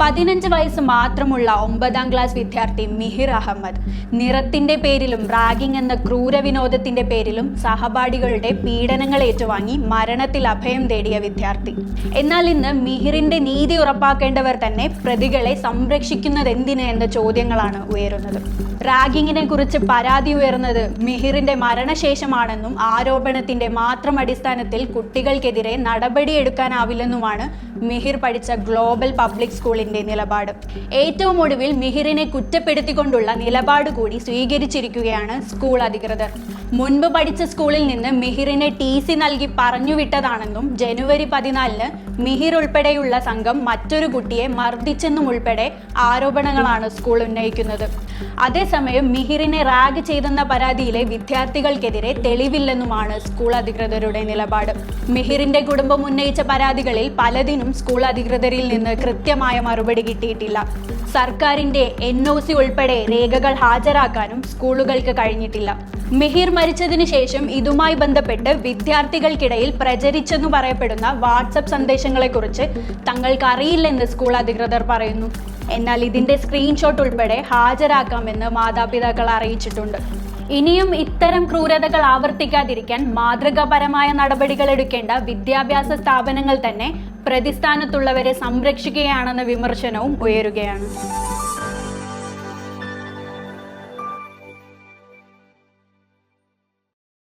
പതിനഞ്ച് വയസ്സ് മാത്രമുള്ള ഒമ്പതാം ക്ലാസ് വിദ്യാർത്ഥി മിഹിർ അഹമ്മദ്. നിറത്തിന്റെ പേരിലും റാഗിംഗ് എന്ന ക്രൂര വിനോദത്തിന്റെ പേരിലും സഹപാഠികളുടെ പീഡനങ്ങൾ ഏറ്റുവാങ്ങി മരണത്തിൽ അഭയം തേടിയ വിദ്യാർത്ഥി. എന്നാൽ ഇന്ന് മിഹിറിന്റെ നീതി ഉറപ്പാക്കേണ്ടവർ തന്നെ പ്രതികളെ സംരക്ഷിക്കുന്നത് എന്തിന് എന്ന ചോദ്യങ്ങളാണ് ഉയരുന്നത്. റാഗിങ്ങിനെ കുറിച്ച് പരാതി ഉയർന്നത് മിഹിറിന്റെ മരണശേഷമാണെന്നും ആരോപണത്തിന്റെ മാത്രം അടിസ്ഥാനത്തിൽ കുട്ടികൾക്കെതിരെ നടപടിയെടുക്കാനാവില്ലെന്നുമാണ് മിഹിർ പഠിച്ച ഗ്ലോബൽ പബ്ലിക് സ്കൂളിന്റെ നിലപാട്. ഏറ്റവും ഒടുവിൽ മിഹിറിനെ കുറ്റപ്പെടുത്തിക്കൊണ്ടുള്ള നിലപാട് കൂടി സ്വീകരിച്ചിരിക്കുകയാണ് സ്കൂൾ അധികൃതർ. മുൻപ് പഠിച്ച സ്കൂളിൽ നിന്ന് മിഹിറിനെ ടി സി നൽകി പറഞ്ഞുവിട്ടതാണെന്നും ജനുവരി പതിനാലിന് മിഹിർ ഉൾപ്പെടെയുള്ള സംഘം മറ്റൊരു കുട്ടിയെ മർദ്ദിച്ചെന്നും ഉൾപ്പെടെ ആരോപണങ്ങളാണ് സ്കൂൾ ഉന്നയിക്കുന്നത്. അതേസമയം മിഹിറിനെ റാഗ് ചെയ്തെന്ന പരാതിയിലെ വിദ്യാർത്ഥികൾക്കെതിരെ തെളിവില്ലെന്നുമാണ് സ്കൂൾ അധികൃതരുടെ നിലപാട്. മിഹിറിന്റെ കുടുംബം ഉന്നയിച്ച പരാതികളിൽ പലതിനും സ്കൂൾ അധികൃതരിൽ നിന്ന് കൃത്യമായ മറുപടി കിട്ടിയിട്ടില്ല. സർക്കാരിന്റെ എൻ ഒ സി ഉൾപ്പെടെ രേഖകൾ ഹാജരാക്കാനും സ്കൂളുകൾക്ക് കഴിഞ്ഞിട്ടില്ല. മിഹിർ മരിച്ചതിനു ശേഷം ഇതുമായി ബന്ധപ്പെട്ട് വിദ്യാർത്ഥികൾക്കിടയിൽ പ്രചരിച്ചെന്ന് പറയപ്പെടുന്ന വാട്സപ്പ് സന്ദേശങ്ങളെക്കുറിച്ച് തങ്ങൾക്ക് അറിയില്ലെന്ന് സ്കൂൾ അധികൃതർ പറയുന്നു. എന്നാൽ ഇതിന്റെ സ്ക്രീൻഷോട്ട് ഉൾപ്പെടെ ഹാജരാക്കാമെന്ന് മാതാപിതാക്കൾ അറിയിച്ചിട്ടുണ്ട്. ഇനിയും ഇത്തരം ക്രൂരതകൾ ആവർത്തിക്കാതിരിക്കാൻ മാതൃകാപരമായ നടപടികൾ എടുക്കേണ്ട വിദ്യാഭ്യാസ സ്ഥാപനങ്ങൾ തന്നെ പ്രതിസ്ഥാനത്തുള്ളവരെ സംരക്ഷിക്കുകയാണെന്ന വിമർശനവും ഉയരുകയാണ്.